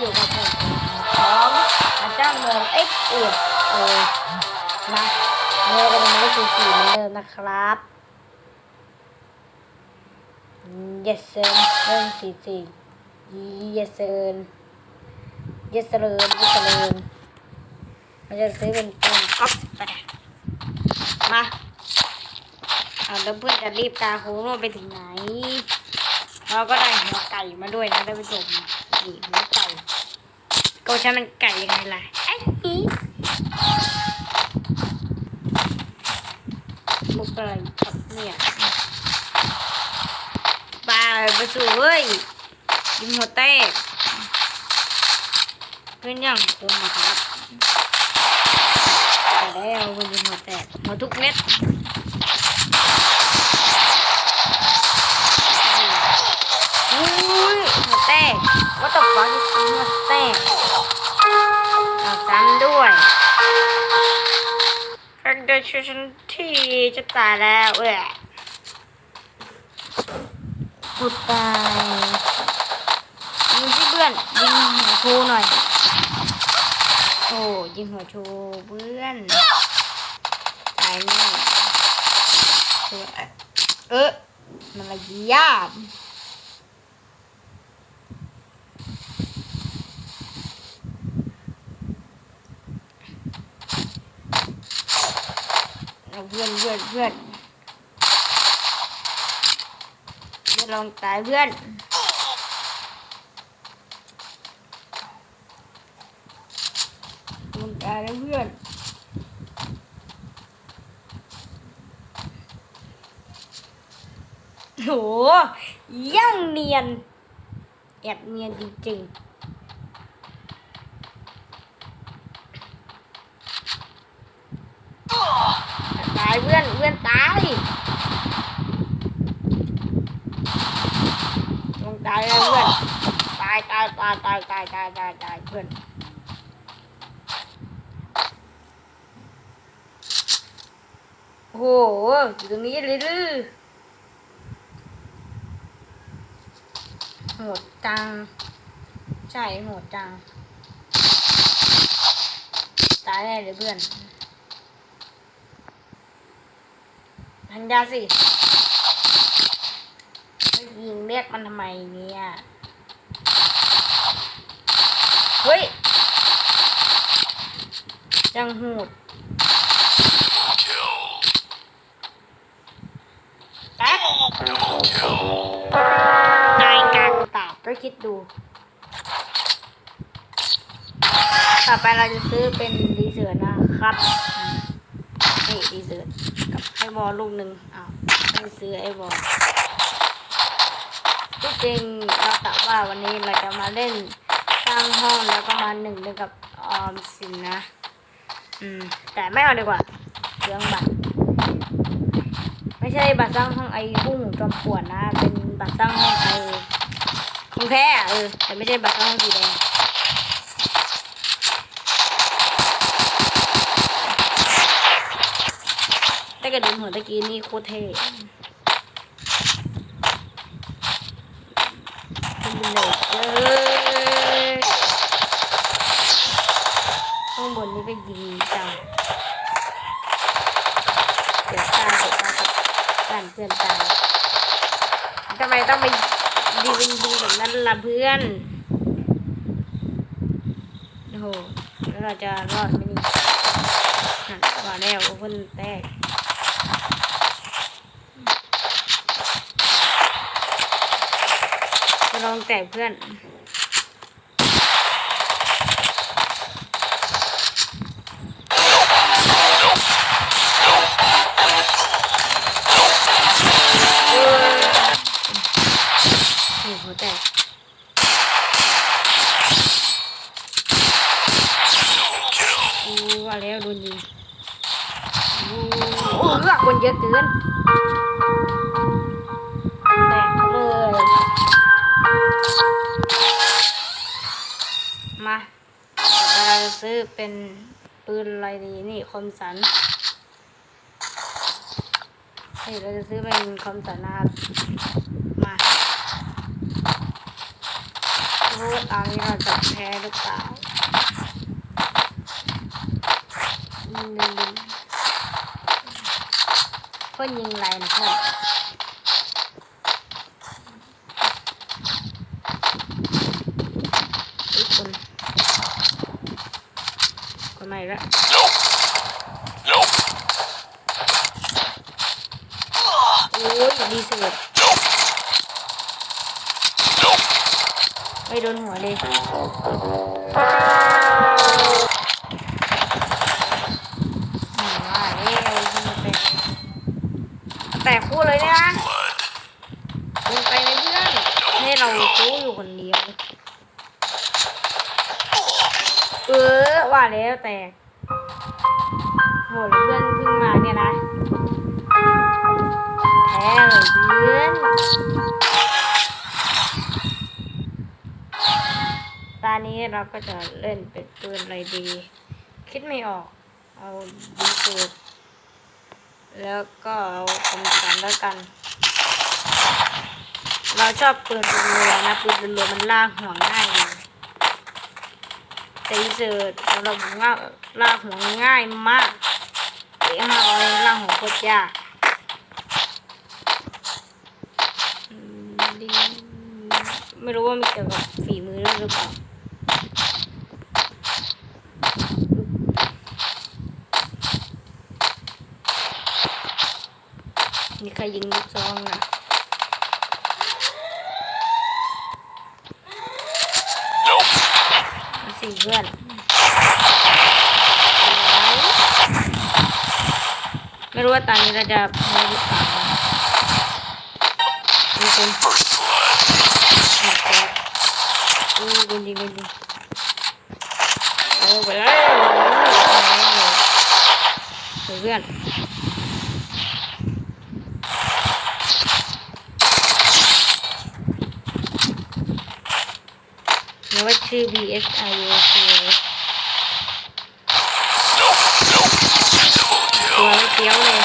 อยู่กับผมของอาจารย์โมงเอ็กเอ็ดเออนะเราก็ยังไม้สีสีเหมือนเดิมนะครับ yes sir เรื่องสีสี yes sir yes sir yes sir มันจะซื้อเป็นกล่องก๊อปไปมาเอาแล้วเพื่อนจะรีบตาโค้งว่าไปถึงไหนเราก็ได้หัวไก่มาด้วยนะท่านผู้ชมนี่หัวไก่ ก็ใช้มันไก่ยังไงล่ะไอ้นี่มุกอะไรครับเนี่ยปลาไปสู่เว้ยยิงหัวแตกเพื่อนอย่างคมอะครับแต่แล้วมันยิงหัวแตกหัวทุกเม็ดอุ้ยหัวแตกว่าตกฟ้าที่ซื้อหัวแตก เอาซ้ำด้วยแค่เดินช่วยฉันที่จะตายแล้วเอ้ยกูตายยิงที่เพื่อนยิงหัวชูหน่อย โอ้ยิงหัวชูเพื่อนตายแน่เออมันระยาบ เอาเพื่อนเพื่อนเพื่อนเพื่อนลองตายเพื่อนลองตายแล้วเพื่อนโหย่างเนียนแอบเนียนจริงๆ ตาย เพื่อนเพื่อนตายลงตายแล้วเพื่อนตายตายตายตายตายตายตายตายเพื่อนโอ้โหอยู่ตรงนี้เลยดื้อโหดจัง ใช่โหดจัง ตายแน่เลยเพื่อน พันยาสิยิงเรียกมันทำไมเนี่ย เฮ้ยจังหูดแป๊บนายกางตาบก็คิดดู ต่อไปเราจะซื้อเป็นดีเสือนะครับ อืมนี่ดีเสือกับไอบอลลูกหนึ่งอ้าวไม่ซื้อไอบอลที่จริงเรากะว่าวันนี้เราจะมาเล่นสร้างห้องแล้วก็มาหนึ่งด้วยกับออมสินนะ อืม แต่ไม่เอาดีกว่าเรื่องบัตรไม่ใช่บัตรสร้างห้องไอ้ผู้หูจอมปวดนะ เป็นบัตรสร้างห้องไอ้ของแท้เออแต่ไม่ใช่บัตรสร้างห้องสีแดง แต่กระดุมหัวตะกี้นี่โคตรเท่ข้างบนนี่ก็ยิงจังเสียตาเสียตากับการเพื่อนตายทำไมต้องไปยิงยิงแบบนั้นล่ะเพื่อนโอ้โหแล้วเราจะรอดไหมนี่นั่นว่าแล้วว่าเพิ่นแตก จะลองแตกเพื่อน โอ้โหแตกโอู้ว่าแล้วโดนยิงอู้โอ้เลือกคนเยอะเกิน จะซื้อเป็นปืนอะไรดีนี่คอมสันนี่เราจะซื้อเป็นคอมสันนะครับ มารู้ว่าตอนนี้เราจะแพ้หรือเปล่าเพื่อนยิงไรนะเพื่อนอีกคนคนให ม่ละ Nope. Nope. โอ้ยดีสุด Nope. Nope. ไม่โดนหัวเลยอืมว่าแล้วยิงมาแตกแตกคู่เลยเนี่ยนะ Blood. ลงไปเลยเพื่อนให้เราสู้อยู่คนเดียวเออ ว่าแล้วแต่โหเพื่อนเพิ่งมาเนี่ยนะแพ้เลยเพื่อนตอนนี้เราก็จะเล่นเป็นปืนอะไรดี คิดไม่ออก เอาดีสุดแล้วก็เอาคมสันแล้วกัน เราชอบปืนเป็นรือนะปืนรือมันล่าหัวง่ายเลย ตีเซอร์สำหรับผมว่าลากหัวง่ายมากเอ๋มาเอาลากหัวโคตรยากไม่รู้ว่ามีเกี่ยวกับฝีมือหรือเปล่ามีใครยิงลูกซองนะ Nope. ตีเพื่อนไม่รู้ว่าตอนนี้เราจะแพ้หรือเปล่านะมีคน First blood. แอบแอบอู้โดนยิงโดนยิงเอาไปแล้วเฮ้ยเพื่อน ชื่อ BSI O K ตัวไม่เกี้ยวเลย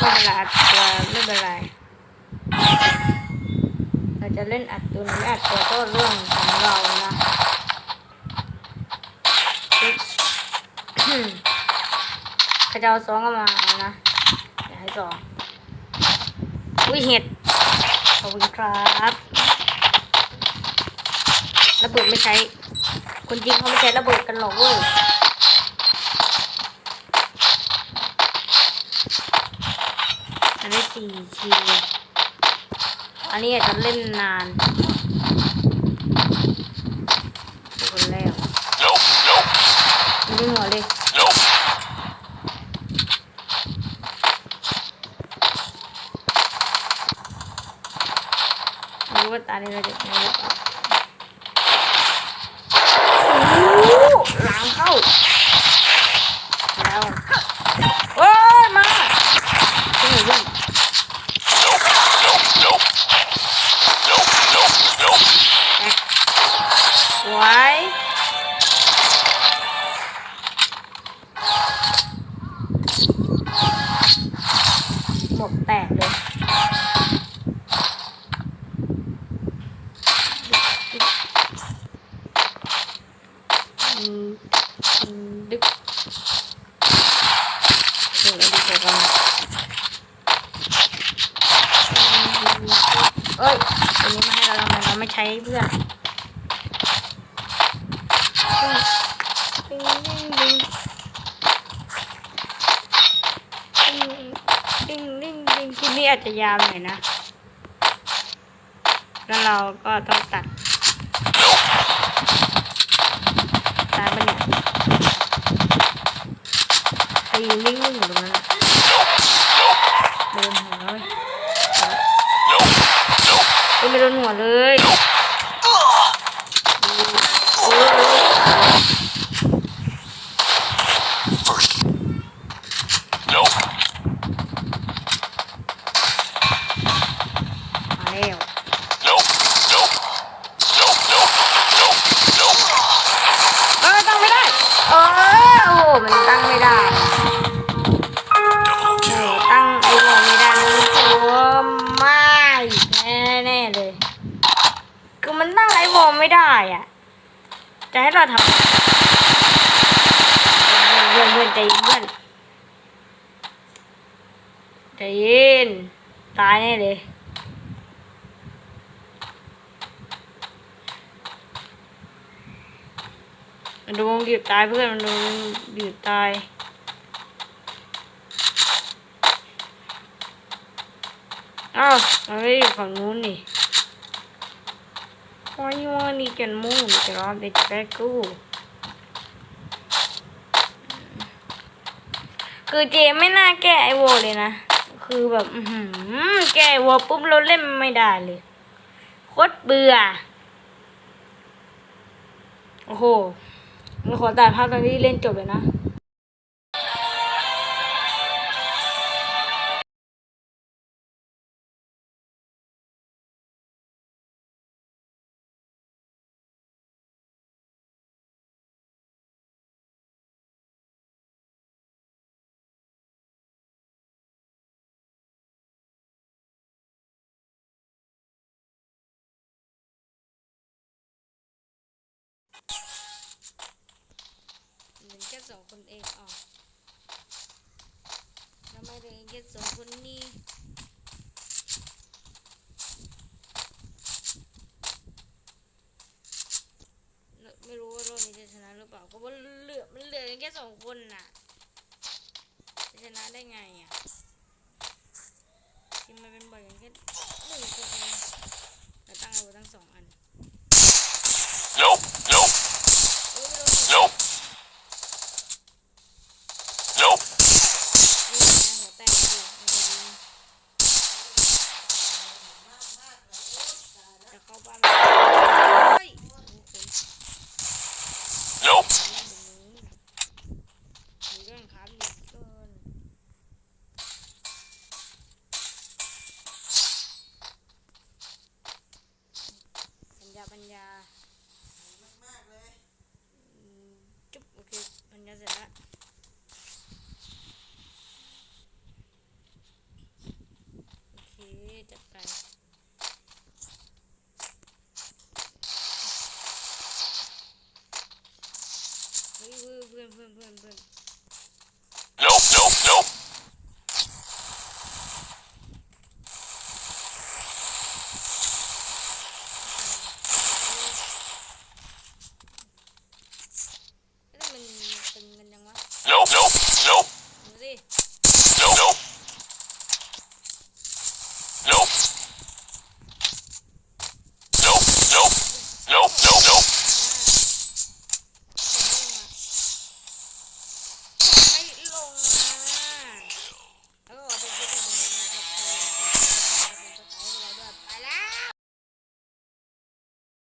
ไม่เป็นไรอัดตัวไม่เป็นไรเราจะเล่นอัดตัวไม่อัดตัวก็เรื่องของเรานะขจาสองก็มาเอานะอย่าให้สองอุ้ยเห็ด อบคุณครับระเบิดไม่ใช้ คนจริงเขาไม่ใช้ระเบิดกันหรอกเว้ยอันนี้สี่ชีอันนี้อาจจะเล่นนาน ช้เพื่อนดิ้งดิ้งดิ้งดิ้งดิ้งดิ้งคลิปนี้อาจจะยาวหน่อยนะ แล้วเราก็ต้องตัดตายปะเนี่ยใครยืนนิ่งๆอยู่ตรง ไม่ได้อะ จะให้เราทำเพื่อนเพื่อนใจเย็นใจเย็นตายแน่เลยมันโดนบีบตายเพื่อนมันโดนบีบตายอ้าวมันไม่อยู่ฝั่งนู้นนี่ Why you wanna can move it on the back คือเจไม่น่าแก้ไอโวเลยนะ คือแบบอืแก้ไอโวปุ๊บเราเล่นไม่ได้เลย โคตรเบื่อ โอ้โหเราขอตัดภาพตอนที่เล่นจบเลยนะ เหลือแค่สองคนเองอ๋อทำไมเหลือแค่สองคนนี้ไม่ไม่รู้ว่ารอบนี้จะชนะหรือเปล่าเพราะว่าเหลือมันเหลือแค่สองคนน่ะจะชนะได้ไงอะทีมมันเป็นบ่อยกันแค่หนึ่งคนเองแต่ตั้งเอาไว้ตั้งสองอัน Nope. Nope. จัดไปเฮ้ยเพื่อนเพื่อนเพื่อนเพื่อนเพื่อน